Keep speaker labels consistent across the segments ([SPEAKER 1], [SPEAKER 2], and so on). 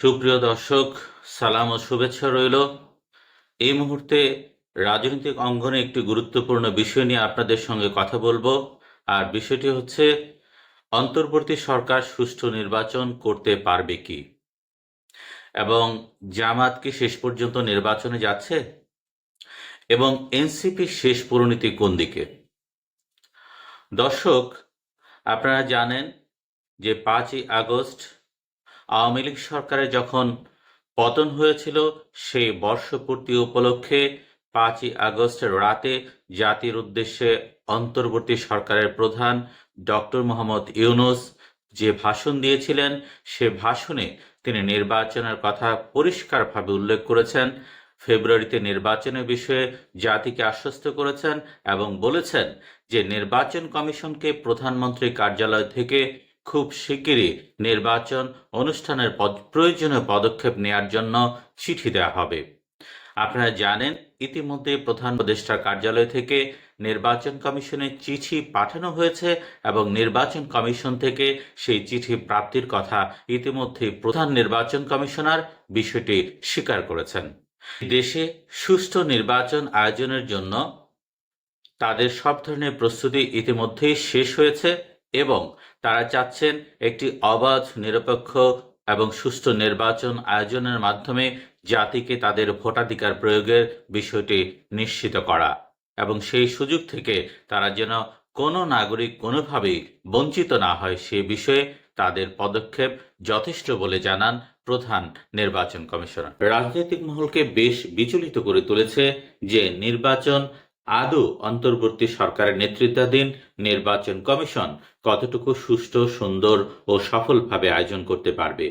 [SPEAKER 1] সুপ্রিয় দর্শক, সালাম ও শুভেচ্ছা রইল। এই মুহূর্তে রাজনৈতিক অঙ্গনে একটি গুরুত্বপূর্ণ বিষয় নিয়ে আপনাদের সঙ্গে কথা বলব, আর বিষয়টি হচ্ছে, অন্তর্বর্তী সরকার সুষ্ঠু নির্বাচন করতে পারবে কি? এবং জামাত কি শেষ পর্যন্ত নির্বাচনে যাচ্ছে? এবং এনসিপি শেষ পরিণতি কোন দিকে? দর্শক, আপনারা জানেন যে পাঁচই আগস্ট আওয়ামী লীগ সরকারের যখন পতন হয়েছিল, সেই বর্ষপূর্তি উপলক্ষে পাঁচই আগস্টের রাতে জাতির উদ্দেশ্যে অন্তর্বর্তী সরকারের প্রধান ডক্টর মোহাম্মদ ইউনুস যে ভাষণ দিয়েছিলেন, সে ভাষণে তিনি নির্বাচনের কথা পরিষ্কারভাবে উল্লেখ করেছেন। ফেব্রুয়ারিতে নির্বাচনের বিষয়ে জাতিকে আশ্বস্ত করেছেন এবং বলেছেন যে নির্বাচন কমিশনকে প্রধানমন্ত্রী কার্যালয় থেকে খুব শিগগিরই নির্বাচন অনুষ্ঠানের প্রয়োজনীয় পদক্ষেপ নেয়ার জন্য চিঠি দেওয়া হবে। আপনারা জানেন, ইতিমধ্যে প্রধান উপদেষ্টার কার্যালয় থেকে নির্বাচন কমিশনে চিঠি পাঠানো হয়েছে এবং নির্বাচন কমিশন থেকে সেই চিঠি প্রাপ্তির কথা ইতিমধ্যে প্রধান নির্বাচন কমিশনার বিষয়টি স্বীকার করেছেন। দেশে সুষ্ঠু নির্বাচন আয়োজনের জন্য তাদের সব ধরনের প্রস্তুতি ইতিমধ্যেই শেষ হয়েছে এবং তারা চাচ্ছেন একটি অবাধ, নিরপেক্ষ এবং সুষ্ঠু নির্বাচন আয়োজনের মাধ্যমে জাতিকে তাদের ভোটাধিকার প্রয়োগের বিষয়টি নিশ্চিত করা এবং সেই সুযোগ থেকে তারা যেন কোনো নাগরিক কোনোভাবেই বঞ্চিত না হয় সে বিষয়ে তাদের পদক্ষেপ যথেষ্ট বলে জানান প্রধান নির্বাচন কমিশনার। রাজনৈতিক মহলকে বেশ বিচলিত করে তুলেছে যে নির্বাচন আদৌ অন্তর্বর্তী সরকারের নেতৃত্বাধীন নির্বাচন কমিশন কতটুকু সুষ্ঠু, সুন্দর ও সফলভাবে আয়োজন করতে পারবে?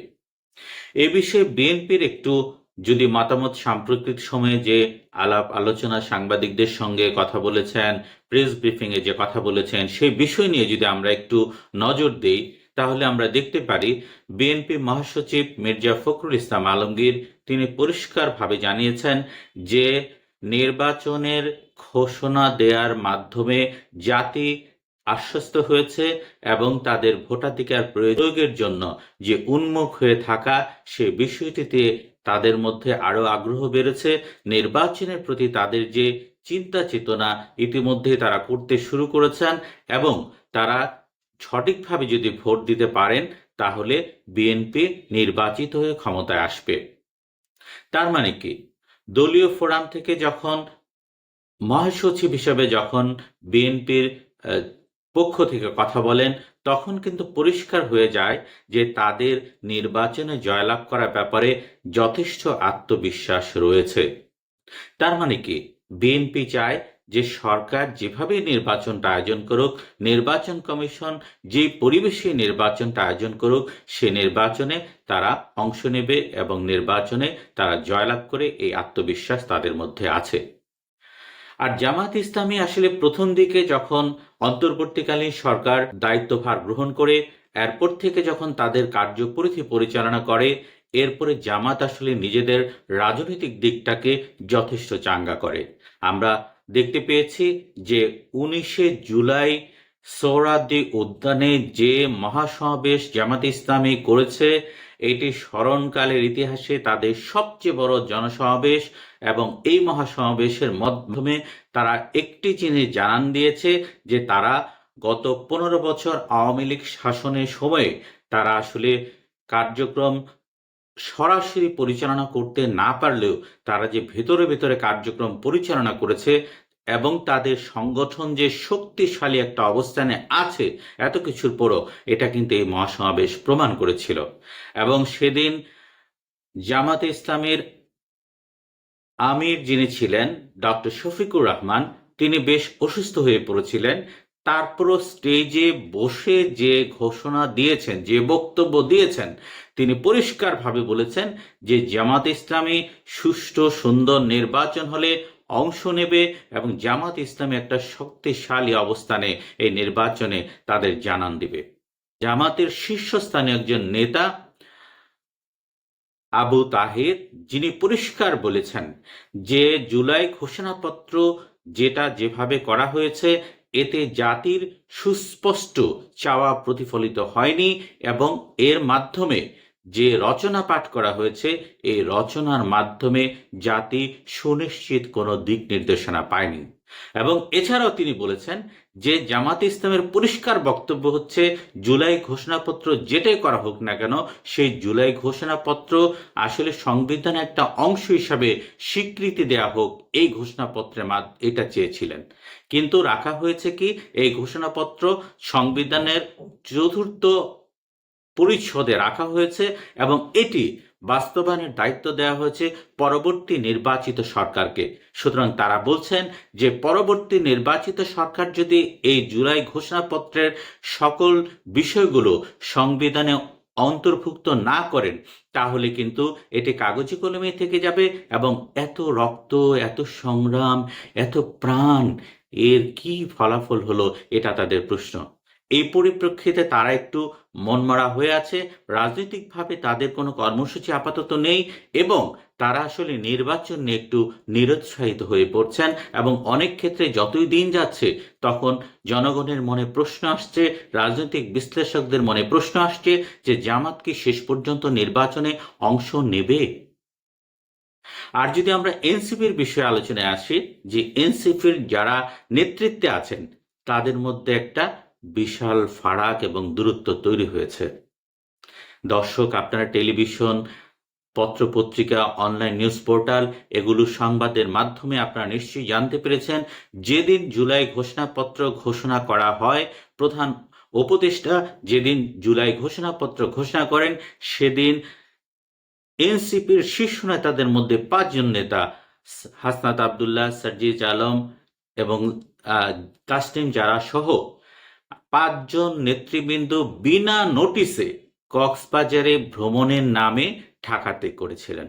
[SPEAKER 1] এ বিষয়ে বিএনপির একটু যদি মতামত সাম্প্রতিক সময়ে যে আলাপ আলোচনা সাংবাদিকদের সঙ্গে কথা বলেছেন, প্রেস ব্রিফিং এ যে কথা বলেছেন, সেই বিষয় নিয়ে যদি আমরা একটু নজর দিই, তাহলে আমরা দেখতে পারি বিএনপি মহাসচিব মির্জা ফখরুল ইসলাম আলমগীর তিনি পরিষ্কারভাবে জানিয়েছেন যে নির্বাচনের ঘোষণা দেওয়ার মাধ্যমে জাতি আশ্বস্ত হয়েছে এবং তাদের ভোটাধিকার প্রয়োগের জন্য যে উন্মুখ হয়ে থাকা সে বিষয়টিতে তাদের মধ্যে আরও আগ্রহ বেড়েছে। নির্বাচনের প্রতি তাদের যে চিন্তা চেতনা ইতিমধ্যে তারা করতে শুরু করেছেন এবং তারা সঠিকভাবে যদি ভোট দিতে পারেন, তাহলে বিএনপি নির্বাচিত হয়ে ক্ষমতায় আসবে। তার মানে কি? দলীয় ফোরাম থেকে যখন মহাসচিব হিসেবে যখন বিএনপির পক্ষ থেকে কথা বলেন, তখন কিন্তু পরিষ্কার হয়ে যায় যে তাদের নির্বাচনে জয়লাভ করার ব্যাপারে যথেষ্ট আত্মবিশ্বাস রয়েছে। তার মানে কি? বিএনপি চায় যে সরকার যেভাবে নির্বাচনটা আয়োজন করুক, নির্বাচন কমিশন যে পরিবেশে নির্বাচনটা আয়োজন করুক, সে নির্বাচনে তারা অংশ নেবে এবং নির্বাচনে তারা জয়লাভ করে এই আত্মবিশ্বাস তাদের মধ্যে আছে। আর জামাত ইসলামী আসলে প্রথম দিকে যখন অন্তর্বর্তীকালীন সরকার দায়িত্বভার গ্রহণ করে, এরপর থেকে যখন তাদের কার্যপরিধি পরিচালনা করে, এরপরে জামাত আসলে নিজেদের রাজনৈতিক দিকটাকে যথেষ্ট চাঙ্গা করে। আমরা দেখতে পেয়েছি যে উনিশে জুলাই সৌরাদি উদ্যানে যে মহাসমাবেশ জামাত ইসলামী করেছে এটি স্মরণকালের ইতিহাসে তাদের সবচেয়ে বড় জনসমাবেশ এবং এই মহাসমাবেশের মাধ্যমে তারা একটি জিনিস জানান দিয়েছে যে তারা গত পনেরো বছর আওয়ামী লীগ শাসনের সময়ে তারা আসলে কার্যক্রম সরাসরি পরিচালনা করতে না পারলেও তারা যে ভেতরে ভেতরে কার্যক্রম পরিচালনা করেছে এবং তাদের সংগঠন যে শক্তিশালী একটা অবস্থানে আছে, এত কিছুর পরও এটা কিন্তু এই মহাসমাবেশ প্রমাণ করেছিল। এবং সেদিন জামাতে ইসলামের আমির যিনি ছিলেন, ডক্টর শফিকুর রহমান, তিনি বেশ অসুস্থ হয়ে পড়েছিলেন। তারপরও স্টেজে বসে যে ঘোষণা দিয়েছেন, যে বক্তব্য দিয়েছেন, তিনি পরিষ্কারভাবে বলেছেন যে জামাত ইসলামী সুষ্ঠু, সুন্দর নির্বাচন হলে অংশ নেবে এবং জামাত ইসলামী একটা শক্তিশালী অবস্থানে এই নির্বাচনে তাদের জানান দিবে। জামাতের শীর্ষস্থানীয় একজন নেতা আবু তাহের, যিনি পরিষ্কার বলেছেন যে জুলাই ঘোষণাপত্র যেটা যেভাবে করা হয়েছে, এতে জাতির সুস্পষ্ট চাওয়া প্রতিফলিত হয়নি এবং এর মাধ্যমে যে রচনা পাঠ করা হয়েছে, এই রচনার মাধ্যমে জাতি সুনিশ্চিত কোনো দিক নির্দেশনা পায়নি। এবং এছাড়াও তিনি বলেছেন যে জামাত ইসলামের পরিষ্কার বক্তব্য হচ্ছে, জুলাই ঘোষণাপত্র যেটাই করা হোক না কেন, সেই জুলাই ঘোষণাপত্র আসলে সংবিধানের একটা অংশ হিসাবে স্বীকৃতি দেয়া হোক, এই ঘোষণাপত্রের মাদ এটা চেয়েছিলেন। কিন্তু রাখা হয়েছে কি, এই ঘোষণাপত্র সংবিধানের চতুর্থ পরিচ্ছদে রাখা হয়েছে এবং এটি বাস্তবায়নের দায়িত্ব দেওয়া হয়েছে পরবর্তী নির্বাচিত সরকারকে। সুতরাং তারা বলছেন যে পরবর্তী নির্বাচিত সরকার যদি এই জুলাই ঘোষণাপত্রের সকল বিষয়গুলো সংবিধানে অন্তর্ভুক্ত না করেন, তাহলে কিন্তু এটি কাগজে কলমে থেকে যাবে এবং এত রক্ত, এত সংগ্রাম, এত প্রাণ, এর কি ফলাফল হলো এটা তাদের প্রশ্ন। এই পরিপ্রেক্ষিতে তারা একটু মনমরা হয়ে আছে। রাজনৈতিকভাবে তাদের কোনো কর্মসূচি আপাতত নেই এবং তারা আসলে নির্বাচন নিয়ে একটু নিরুৎসাহিত হয়ে পড়ছেন এবং অনেক ক্ষেত্রে যতই দিন যাচ্ছে তখন জনগণের মনে প্রশ্ন আসছে, রাজনৈতিক বিশ্লেষকদের মনে প্রশ্ন আসছে যে জামাত কি শেষ পর্যন্ত নির্বাচনে অংশ নেবে? আর যদি আমরা এনসিপির বিষয়ে আলোচনায় আসি, যে এনসিপির যারা নেতৃত্বে আছেন, তাদের মধ্যে একটা বিশাল ফারাক এবং দূরত্ব তৈরি হয়েছে। দর্শক, আপনারা টেলিভিশন, পত্রপত্রিকা, অনলাইন নিউজ পোর্টাল, এগুলো সংবাদের মাধ্যমে আপনারা নিশ্চয়ই জানতে পেরেছেন। যেদিন জুলাই ঘোষণাপত্র ঘোষণা করা হয়, প্রধান উপদেষ্টা যেদিন জুলাই ঘোষণাপত্র ঘোষণা করেন, সেদিন এনসিপির শীর্ষ নেতাদের মধ্যে পাঁচজন নেতা, হাসনাত আবদুল্লাহ সার্জিজ আলম এবং তাসনিম জারা সহ পাঁচজন নেতৃবৃন্দ বিনা নোটিসে কক্সবাজারে ভ্রমণের নামে ঢাকাতে করেছিলেন।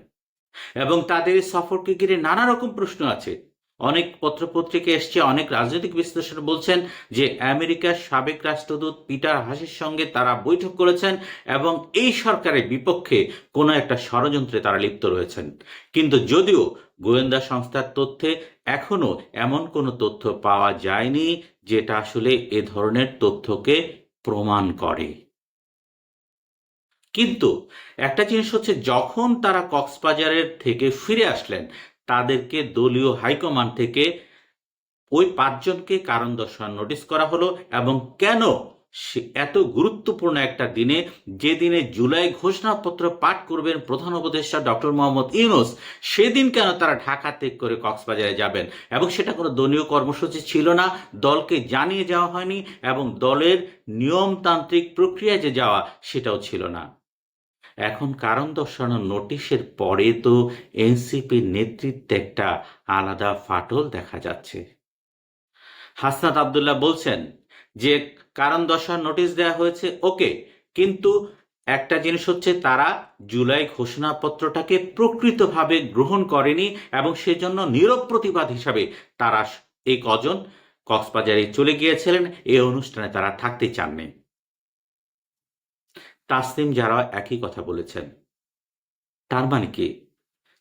[SPEAKER 1] এবং তাদের সফরকে ঘিরে নানা রকম প্রশ্ন আছে। অনেক পত্রপত্রিকা এসছে, অনেক রাজনৈতিক বিশ্লেষণ বলছেন যে আমেরিকার সাবেক রাষ্ট্রদূত পিটার হাসির সঙ্গে তারা বৈঠক করেছেন এবং এই সরকারের বিপক্ষে কোনো একটা ষড়যন্ত্রে তারা লিপ্ত রয়েছেন। কিন্তু যদিও গোয়েন্দা সংস্থার তথ্যে এখনও এমন কোনো তথ্য পাওয়া যায়নি যেটা আসলে এ ধরনের তথ্যকে প্রমাণ করে। কিন্তু একটা জিনিস হচ্ছে যখন তারা কক্সবাজারের থেকে ফিরে আসলেন, তাদেরকে দলীয় হাইকমান্ড থেকে ওই পাঁচজনকে কারণ দর্শানোর নোটিশ করা হলো এবং কেন এত গুরুত্বপূর্ণ একটা দিনে, যে দিনে জুলাই ঘোষণাপত্র পাঠ করবেন প্রধান উপদেষ্টা ডক্টর মোহাম্মদ ইউনুস, সেদিন কেন তারা ঢাকা ত্যাগ করে কক্সবাজারে যাবেন? এবং সেটা কোনো দলীয় কর্মসূচি ছিল না, দলকে জানিয়ে যাওয়া হয়নি, এবং দলের নিয়মতান্ত্রিক প্রক্রিয়ায় যে যাওয়া, সেটাও ছিল না। এখন কারণ দর্শানোর নোটিশের পরে তো এনসিপির নেতৃত্বে একটা আলাদা ফাটল দেখা যাচ্ছে। হাসনাত আবদুল্লাহ বলছেন যে কারণ দর্শানোর নোটিশ দেওয়া হয়েছে ওকে কিন্তু একটা জিনিস হচ্ছে তারা জুলাই ঘোষণাপত্রটাকে প্রকৃতভাবে গ্রহণ করেনি এবং সেজন্য নীরব প্রতিবাদ হিসাবে তারা এই কজন কক্সবাজারে চলে গিয়েছিলেন। এই অনুষ্ঠানে তারা থাকতে চাননি। তাসলিম যারা একই কথা বলেছেন। তার মানে কি?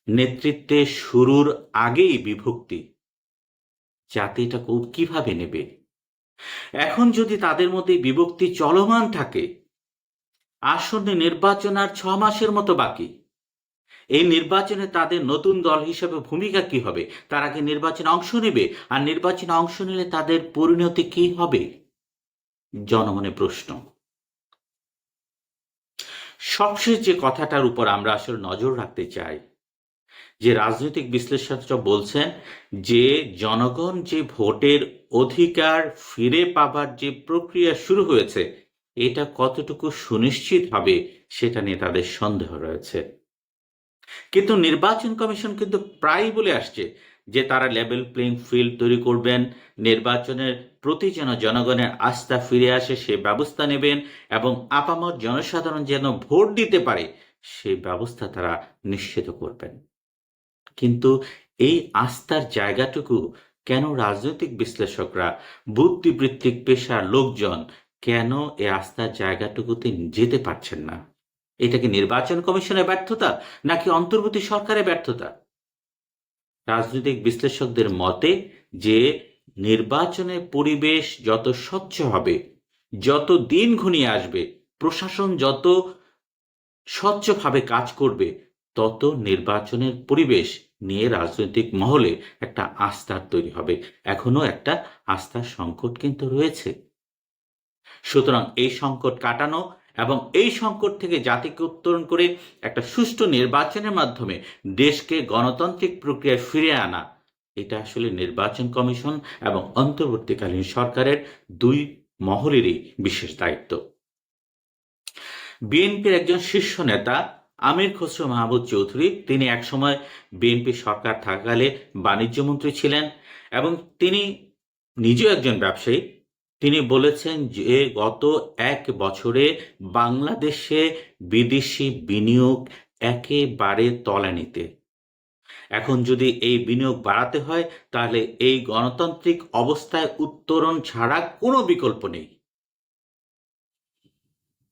[SPEAKER 1] নেতৃত্বে শুরুর আগেই বিভক্তি। জাতি এটা কীভাবে নেবে? এখন যদি তাদের মধ্যে বিভক্তি চলমান থাকে, আসন্ন নির্বাচন আর ছ মাসের মতো বাকি। এই নির্বাচনে তাদের নতুন দল হিসেবে ভূমিকা কি হবে? তারা কি নির্বাচনে অংশ নেবে? আর নির্বাচনে অংশ নিলে তাদের পরিণতি কি হবে? জনমনে প্রশ্ন। সবশেষ যে কথাটার উপর আমরা আসলে নজর রাখতে চাই যে রাজনৈতিক বিশ্লেষকরা বলছেন যে জনগণ যে ভোটের অধিকার ফিরে পাবার যে প্রক্রিয়া শুরু হয়েছে, এটা কতটুকু সুনিশ্চিত হবে সেটা নিয়ে তাদের সন্দেহ রয়েছে। কিন্তু নির্বাচন কমিশন কিন্তু প্রায় বলে আসছে যে তারা লেভেল প্লেইং ফিল্ড তৈরি করবেন, নির্বাচনের প্রতি যেন জনগণের আস্থা ফিরে আসে সে ব্যবস্থা নেবেন এবং আপামর জনসাধারণ যেন ভোট দিতে পারে সেই ব্যবস্থা তারা নিশ্চিত করবেন। কিন্তু এই আস্থার জায়গাটুকু কেন রাজনৈতিক বিশ্লেষকরা, বুদ্ধিবৃত্তিক পেশার লোকজন কেন এই আস্থার জায়গাটুকুতে যেতে পারছেন না? এটা কি নির্বাচন কমিশনের ব্যর্থতা নাকি অন্তর্বর্তী সরকারের ব্যর্থতা? রাজনৈতিক বিশ্লেষকদের মতে যে নির্বাচনের পরিবেশ যত স্বচ্ছ হবে, যত দিন ঘনিয়ে আসবে, প্রশাসন যত স্বচ্ছভাবে কাজ করবে, তত নির্বাচনের পরিবেশ নিয়ে রাজনৈতিক মহলে একটা আস্থার তৈরি হবে। এখনও একটা আস্থার সংকট কিন্তু রয়েছে। সুতরাং এই সংকট কাটানো এবং এই সংকট থেকে জাতিকে উত্তরণ করে একটা সুষ্ঠু নির্বাচনের মাধ্যমে দেশকে গণতান্ত্রিক প্রক্রিয়ায় ফিরে আনা, এটা আসলে নির্বাচন কমিশন এবং অন্তর্বর্তীকালীন সরকারের দুই মহলেরই বিশেষ দায়িত্ব। বিএনপির একজন শীর্ষ নেতা আমির খসরু মাহমুদ চৌধুরী, তিনি একসময় বিএনপি সরকার থাকাকালে বাণিজ্য মন্ত্রী ছিলেন এবং তিনি নিজেও একজন ব্যবসায়ী। তিনি বলেছেন যে, গত এক বছরে বাংলাদেশে বিদেশি বিনিয়োগ একেবারে তলানিতে। এখন যদি এই বিনিয়োগ বাড়াতে হয়, তাহলে এই গণতান্ত্রিক অবস্থায় উত্তরণ ছাড়া কোনো বিকল্প নেই।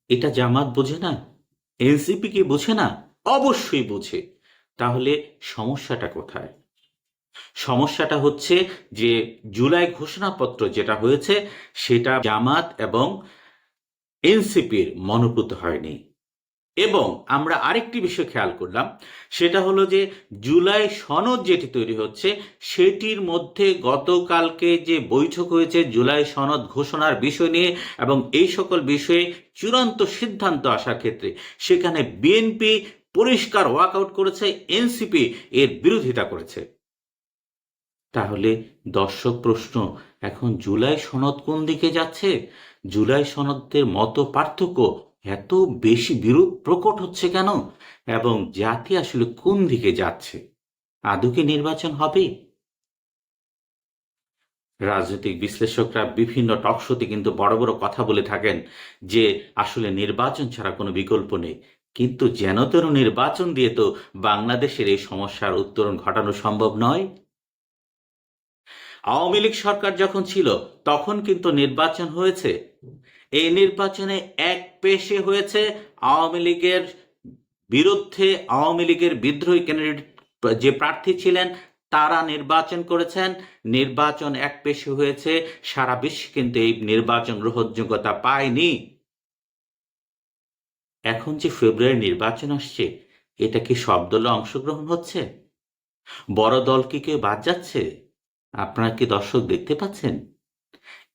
[SPEAKER 1] এটা জামাত বোঝে না। এনসিপি কি বোঝে না? অবশ্যই বোঝে। তাহলে সমস্যাটা কোথায়? সমস্যাটা হচ্ছে যে জুলাই ঘোষণাপত্র যেটা হয়েছে, সেটা জামাত এবং এনসিপির মনোভূত হয়নি। এবং আমরা আরেকটি বিষয় খেয়াল করলাম, সেটা হলো যে জুলাই সনদ যেটি তৈরি হচ্ছে, সেটির মধ্যে গতকালকে যে বৈঠক হয়েছে জুলাই সনদ ঘোষণার বিষয় নিয়ে এবং এই সকল বিষয়ে চূড়ান্ত সিদ্ধান্ত আসার ক্ষেত্রে, সেখানে বিএনপি পরিষ্কার ওয়াকআউট করেছে, এনসিপি এর বিরোধিতা করেছে। তাহলে দর্শক প্রশ্ন, এখন জুলাই সনদ কোন দিকে যাচ্ছে? জুলাই সনদের মতো পার্থক্য এত বেশি বিরূপ প্রকট হচ্ছে কেন? এবং জাতি আসলে কোন দিকে যাচ্ছে? আদৌ কি নির্বাচন হবে? রাজনৈতিক বিশ্লেষকরা বিভিন্ন টকশোতে কিন্তু বড় বড় কথা বলে থাকেন যে, আসলে নির্বাচন ছাড়া কোনো বিকল্প নেই। কিন্তু যেন নির্বাচন দিয়ে তো বাংলাদেশের এই সমস্যার উত্তরণ ঘটানো সম্ভব নয়। আওয়ামী লীগ সরকার যখন ছিল, তখন কিন্তু নির্বাচন হয়েছে। এই নির্বাচনে এক পেশে হয়েছে আওয়ামী লীগের বিরুদ্ধে, আওয়ামী লীগের বিদ্রোহী ক্যান্ডিডেট যে প্রার্থী ছিলেন, তারা নির্বাচন করেছেন। নির্বাচন এক পেশে হয়েছে, সারা বিশ্ব কিন্তু এই নির্বাচন গ্রহণযোগ্যতা পায়নি। এখন যে ফেব্রুয়ারি নির্বাচন আসছে, এটা কি সব দলে অংশগ্রহণ হচ্ছে? বড় দল কি কেউ বাদ যাচ্ছে? আপনারা কি দর্শক দেখতে পাচ্ছেন?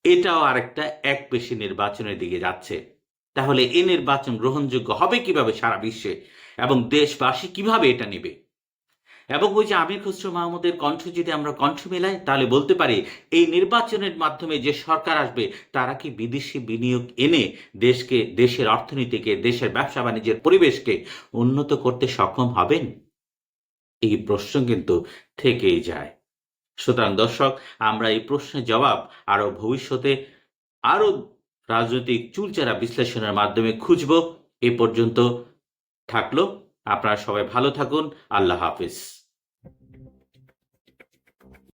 [SPEAKER 1] এটাও আরেকটা এক পেশি নির্বাচনের দিকে যাচ্ছে। তাহলে এ নির্বাচন গ্রহণযোগ্য হবে কীভাবে সারা বিশ্বে? এবং দেশবাসী কীভাবে এটা নেবে? এবং ওই যে আমির খসরু মাহমুদের কণ্ঠ যদি আমরা কণ্ঠ মেলাই, তাহলে বলতে পারি, এই নির্বাচনের মাধ্যমে যে সরকার আসবে, তারা কি বিদেশি বিনিয়োগ এনে দেশকে, দেশের অর্থনীতিকে, দেশের ব্যবসা বাণিজ্যের পরিবেশকে উন্নত করতে সক্ষম হবেন? এই প্রশ্ন কিন্তু থেকেই যায়। সুতরাং দর্শক, আমরা এই প্রশ্নের জবাব আরও ভবিষ্যতে আরও রাজনৈতিক চুলচেরা বিশ্লেষণের মাধ্যমে খুঁজব। এ পর্যন্ত থাকল। আপনারা সবাই ভালো থাকুন। আল্লাহ হাফিজ।